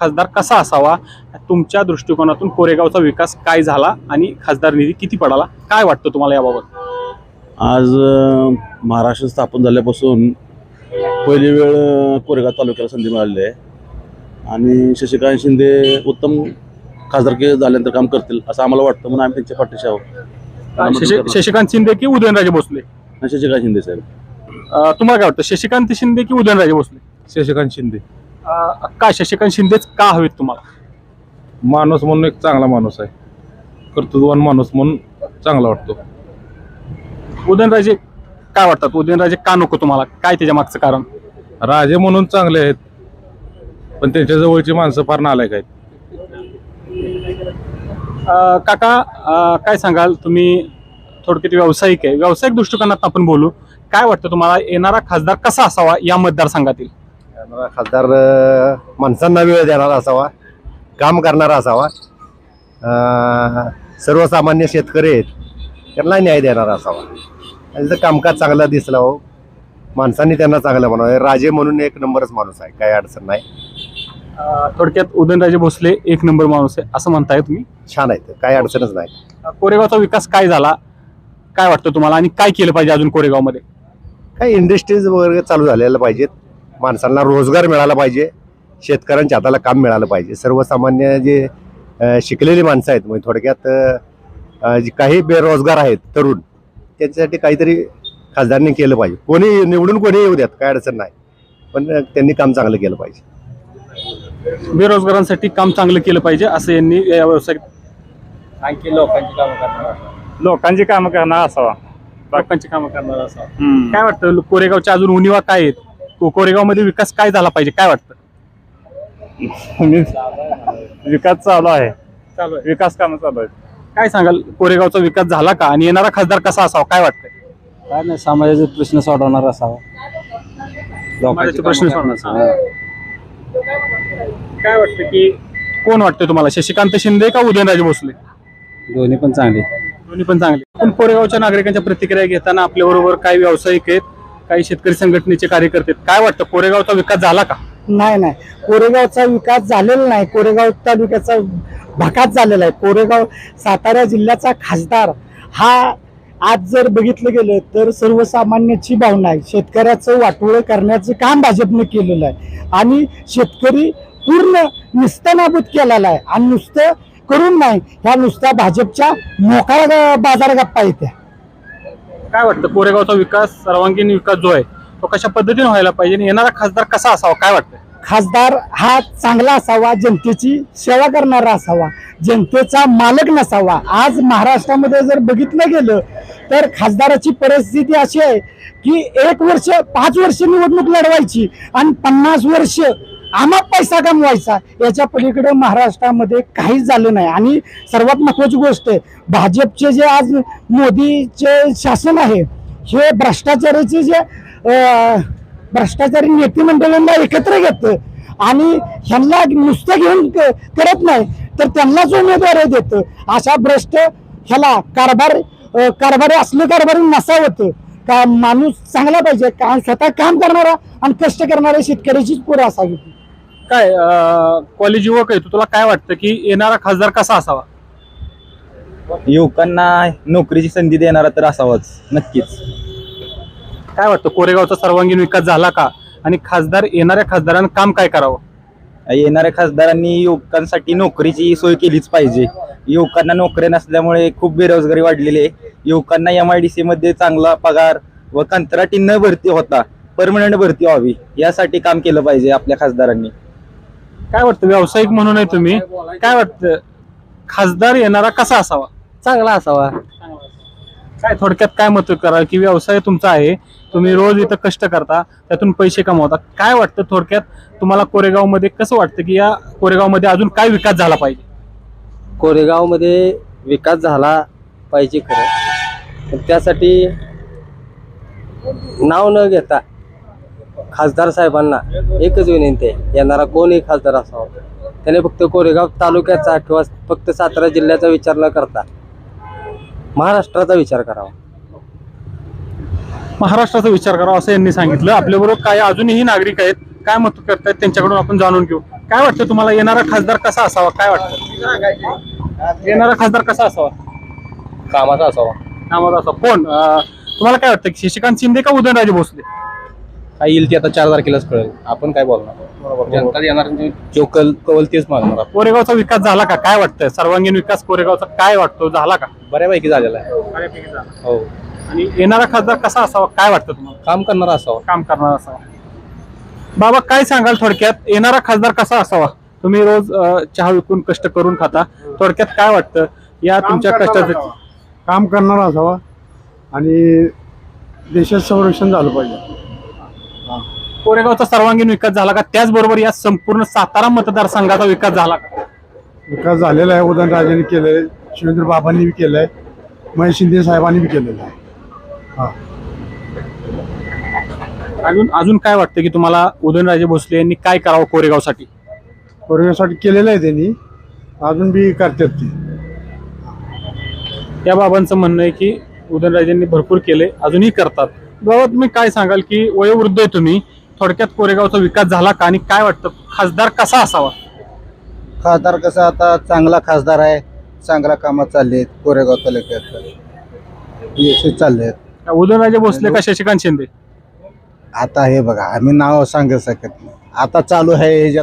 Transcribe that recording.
खासदार कसा असावा? तुमच्या दृष्टिकोनातून कोरेगावचा विकास काय झाला आणि खासदार निधी किती पडाला? काय वाटतं तुम्हाला याबाबत? आज महाराष्ट्र स्थापन झाल्यापासून पहिली वेळ कोरेगाव तालुक्याला संधी मिळालेली आहे. आणि शशिकांत शिंदे उत्तम खासदारकी झाल्यानंतर काम करतील असं आम्हाला वाटतं म्हणून आम्ही त्यांच्या पाठीशी आहोत. शशि- शशिकांत शिंदे की उदयनराजे भोसले? आणि शशिकांत शिंदे साहेब. तुम्हाला काय वाटतं? शशिकांत शिंदे की उदयनराजे भोसले? शशिकांत शिंदे. अं, का शशिकांत शिंदेच का हवेत तुम्हाला? माणूस म्हणून एक चांगला माणूस आहे. कर्तृत्ववान माणूस म्हणून चांगला वाटतो. उदयनराजे काय वाटतात? उदयनराजे का नको तुम्हाला? काय त्याच्या मागचं कारण? राजे म्हणून चांगले आहेत. पण त्यांच्या जवळची माणसं फार नालायक आहेत. अं, काका अं, काय सांगाल? तुम्ही थोडक्यात व्यावसायिक आहे. व्यावसायिक दृष्टिकोनात आपण बोलू. काय वाटतं तुम्हाला? येणारा खासदार कसा असावा या मतदारसंघातील? येणारा खासदार माणसांना वेळ देणारा असावा काम करणारा असावा. अ, सर्वसामान्य शेतकरी आहेत त्यांना न्याय देणारा असावा. त्यांचं कामकाज चांगलं दिसलं हो माणसांनी त्यांना चांगलं म्हणावं राजे म्हणून एक नंबरच माणूस आहे काही अडचण नाही. अं, थोडक्यात उदयनराजे भोसले एक नंबर माणूस आहे असं म्हणताय तुम्ही? छान आहे काही अडचणच नाही. अं, कोरेगावचा विकास काय झाला? काय वाटतं तुम्हाला? आणि काय केलं पाहिजे अजून कोरेगावमध्ये? काही इंडस्ट्रीज वगैरे चालू झालेल्या पाहिजेत. माणसांना रोजगार मिळाला पाहिजे शेतकऱ्यांच्या हाताला काम मिळालं पाहिजे. सर्वसामान्य जे शिकलेली माणसं आहेत म्हणजे थोडक्यात जे काही बेरोजगार आहेत तरुण त्यांच्यासाठी काहीतरी खासदारांनी केलं पाहिजे. कोणी निवडून कोणी येऊ द्यात काय अडचण नाही. पण त्यांनी काम चांगलं केलं पाहिजे. बेरोजगारांसाठी काम चांगलं केलं पाहिजे असं यांनी या व्यवसाय आणखी लोकांची कामं करणार लोकांची कामं करणार असावा. लोकांची कामं करणार असावा. काय वाटतं कोरेगावच्या अजून उणिवा काय आहेत? कोरेगावमध्ये विकास काय झाला पाहिजे? काय वाटतं? विकास चालू आहे. चालू आहे. विकास कामं चालू आहेत. काय सांगाल? कोरेगावचा विकास झाला का? आणि येणारा खासदार कसा असावा? काय वाटतंय? काय नाही समाजाचे प्रश्न सोडवणार असावा. समाजाचे प्रश्न सोडवणार काय वाटतं की कोण वाटतं तुम्हाला? शशिकांत शिंदे का उदयनराजे भोसले? दोन्ही पण चांगली. दोन्ही पण चांगले. पण कोरेगावच्या नागरिकांच्या प्रतिक्रिया घेताना आपल्या बरोबर काही व्यावसायिक आहेत. काही शेतकरी संघटनेचे कार्यकर्ते आहेत. काय वाटतं कोरेगावचा विकास झाला का? नाही नाही. कोरेगावचा विकास झालेला नाही. कोरेगाव तालुक्याचा भकास झालेला आहे. कोरेगाव सातारा जिल्ह्याचा खासदार हा आज जर बघितलं गेलं तर सर्वसामान्याची भावना आहे. शेतकऱ्याचं वाटोळं करण्याचं काम भाजपने केलेलं आहे. आणि शेतकरी पूर्ण निस्तनाबूत केलेला आहे. आणि नुसतं करून नाही. ह्या नुसत्या भाजपच्या मोकळ्या बाजार गप्पा येत्या काय वाटतं? कोरेगावचा विकास सर्वांगीण विकास जो आहे तो कशा पद्धतीने व्हायला पाहिजे आणि येणारा खासदार कसा असावा? काय वाटतं खासदार हा चांगला असावा जनतेची सेवा करणारा असावा जनतेचा मालक नसावा. आज महाराष्ट्रामध्ये जर बघितलं गेलं तर खासदाराची परिस्थिती अशी आहे की एक वर्ष पाच वर्ष निवडणूक लढवायची आणि पन्नास वर्ष आम्हा पैसा कमवायचा याच्या पलीकडे महाराष्ट्रामध्ये काहीच झालं नाही. आणि सर्वात महत्वाची गोष्ट आहे भाजपचे जे आज मोदीचे शासन आहे हे भ्रष्टाचाराचे जे भ्रष्टाचारी नेते मंडळांना एकत्र घेतं आणि ह्यांना नुसतं घेऊन करत नाही तर त्यांनाच उमेदवार देतं. अशा भ्रष्ट ह्याला कारभार कारभारी असलं कारभारी नसावं का माणूस चांगला पाहिजे. का स्वतः काम करणारा आणि कष्ट करणाऱ्या शेतकऱ्याचीच पोरं असावी काय कॉलेज युवक आहे तू तुला काय वाटतं की येणारा खासदार कसा असावा? युवकांना नोकरीची संधी देणारा तर असावाच नक्कीच. काय वाटतं कोरेगावचा सर्वांगीण विकास झाला का? आणि खासदार येणाऱ्या खासदारांना काम काय करावं? येणाऱ्या खासदारांनी युवकांसाठी नोकरीची सोय केलीच पाहिजे. युवकांना नोकऱ्या नसल्यामुळे खूप बेरोजगारी वाढलेली आहे. युवकांना एम आय डी सी मध्ये चांगला पगार व कंत्राटी न भरती होता परमनंट भरती व्हावी यासाठी काम केलं पाहिजे आपल्या खासदारांनी. काय वाटतं व्यावसायिक म्हणून आहे तुम्ही? काय वाटतं खासदार येणारा कसा असावा? चांगला असावा. काय थोडक्यात काय मत करा की व्यवसाय तुमचा आहे तुम्ही रोज इथं कष्ट करता त्यातून पैसे कमवता. काय वाटतं थोडक्यात तुम्हाला कोरेगावमध्ये कसं वाटतं की या कोरेगावमध्ये अजून काय विकास झाला पाहिजे? कोरेगावमध्ये विकास झाला पाहिजे खरं. पण त्यासाठी नाव न घेता खासदार साहेबांना एकच विनंती आहे येणारा कोणही खासदार असावा. त्याने फक्त कोरेगाव तालुक्याचा किंवा फक्त सातारा जिल्ह्याचा विचार न करता महाराष्ट्राचा विचार करावा. महाराष्ट्राचा विचार करावा असं यांनी सांगितलं. आपल्याबरोबर काय अजूनही नागरिक आहेत काय मत करतायत त्यांच्याकडून आपण जाणून घेऊ. काय वाटतं तुम्हाला येणारा खासदार कसा असावा? काय वाटतं? येणारा खासदार कसा असावा? कामाचा असावा. नामाचा असावा. कोण? तुम्हाला काय वाटतं? शशिकांत शिंदे का उदयनराजे भोसले? काय येईल ते आता चार तारखेलाच कळेल. आपण काय बोलणार? जनता येणार जो कल कवल तेच मागणार कोरेगावचा विकास झाला का? काय वाटतं सर्वांगीण विकास कोरेगावचा काय वाटतो? झाला का? बऱ्यापैकी झालेला आहे. हो. आणि येणारा खासदार कसा असावा? काय वाटतं तुम्हाला? काम करणारा असावा. काम करणार असावा. बाबा काय सांगाल थोडक्यात? येणारा खासदार कसा असावा? तुम्ही रोज अं, चहा विकून कष्ट करून खाता. थोडक्यात काय वाटतं? या तुमच्या कष्टाचं काम करणारा असावा. आणि देशात संरक्षण झालं पाहिजे. कोरेगावचा सर्वांगीण विकास झाला का? त्याचबरोबर या संपूर्ण सातारा मतदारसंघाचा विकास झाला का? विकास झालेला आहे. उदयनराजेंनी केलंय. शिवेंद्र बाबांनी बी केलंय. महेश शिंदे साहेबांनी बी केलेलं आहे. अजून अजून काय वाटतं की तुम्हाला उदयनराजे भोसले यांनी काय करावं कोरेगावसाठी? कोरोनासाठी केलेलं आहे त्यांनी. अजून बी करतात ते. या बाबांचं म्हणणं आहे की उदयनराजेंनी भरपूर केले अजूनही करतात. बाबा तुम्ही काय सांगाल की वयोवृद्ध आहे तुम्ही थोडक्यात कोरेगावचा विकास झाला का आणि काय वाटतं? खासदार कसा असावा? खासदार कसं आता चांगला खासदार आहे चांगला कामात चालले आहेत कोरेगाव तालुक्यात. यशस्वी चालले आहेत उदयनराजे भोसले का शशिकांत शिंदे? आता हे बघा आम्ही नाव सांगू शकत नाही. आता चालू आहे